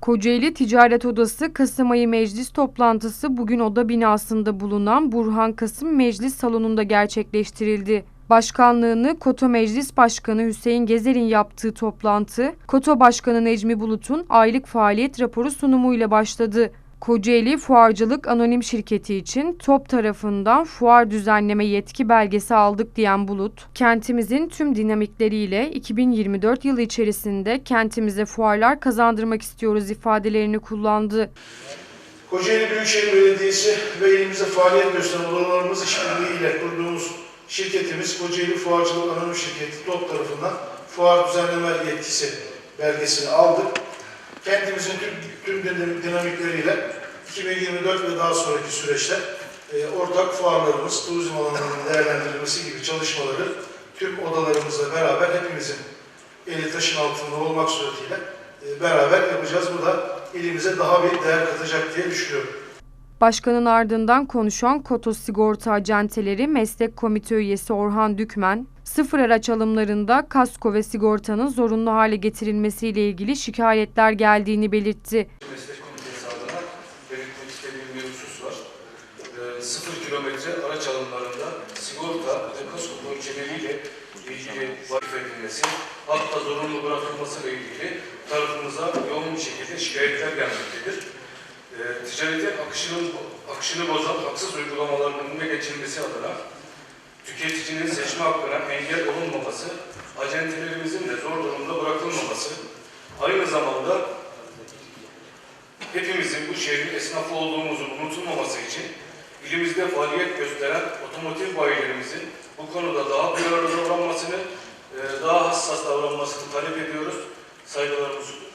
Kocaeli Ticaret Odası Kasım ayı meclis toplantısı bugün oda binasında bulunan Burhan Kasım Meclis Salonu'nda gerçekleştirildi. Başkanlığını Koto Meclis Başkanı Hüseyin Gezer'in yaptığı toplantı, Koto Başkanı Necmi Bulut'un aylık faaliyet raporu sunumuyla başladı. Kocaeli Fuarcılık Anonim Şirketi için TOP tarafından fuar düzenleme yetki belgesi aldık diyen Bulut, kentimizin tüm dinamikleriyle 2024 yılı içerisinde kentimize fuarlar kazandırmak istiyoruz ifadelerini kullandı. Kocaeli Büyükşehir Belediyesi ve elimizde faaliyet gösteren odalarımız işbirliğiyle kurduğumuz şirketimiz Kocaeli Fuarcılık Anonim Şirketi TOP tarafından fuar düzenleme yetkisi belgesini aldık. Kentimizin tüm, tüm din- dinamikleriyle 2024 ve daha sonraki süreçte e, ortak fuarlarımız, turizm alanlarının değerlendirilmesi gibi çalışmaları tüm odalarımızla beraber hepimizin eli taşın altında olmak suretiyle e, beraber yapacağız. Bu da elimize daha bir değer katacak diye düşünüyorum. Başkanın ardından konuşan Koto Sigorta Acenteleri Meslek Komite Üyesi Orhan Dükmen, sıfır araç alımlarında kasko ve sigortanın zorunlu hale getirilmesiyle ilgili şikayetler geldiğini belirtti. Meslek Komitesi adına belirtmek istediğim bir. Ee, sıfır kilometre araç alımlarında sigorta ve kasko poliçeleriyle ilgili vazife edilmesi, hatta zorunlu bırakılması ile ilgili tarafımıza yoğun bir şekilde şikayetler gelmektedir. Ee, ticaretin akışının, akışını bozan haksız uygulamaların önüne geçilmesi adına tüketicinin seçme hakkına engel olunmaması, acentelerimizin de zor durumda bırakılmaması, aynı zamanda hepimizin bu şehrin esnafı olduğumuzu unutulmaması için ilimizde faaliyet gösteren otomotiv bayilerimizin bu konuda daha duyarlı davranmasını, e, daha hassas davranmasını talep ediyoruz. Saygılarımı sunuyorum.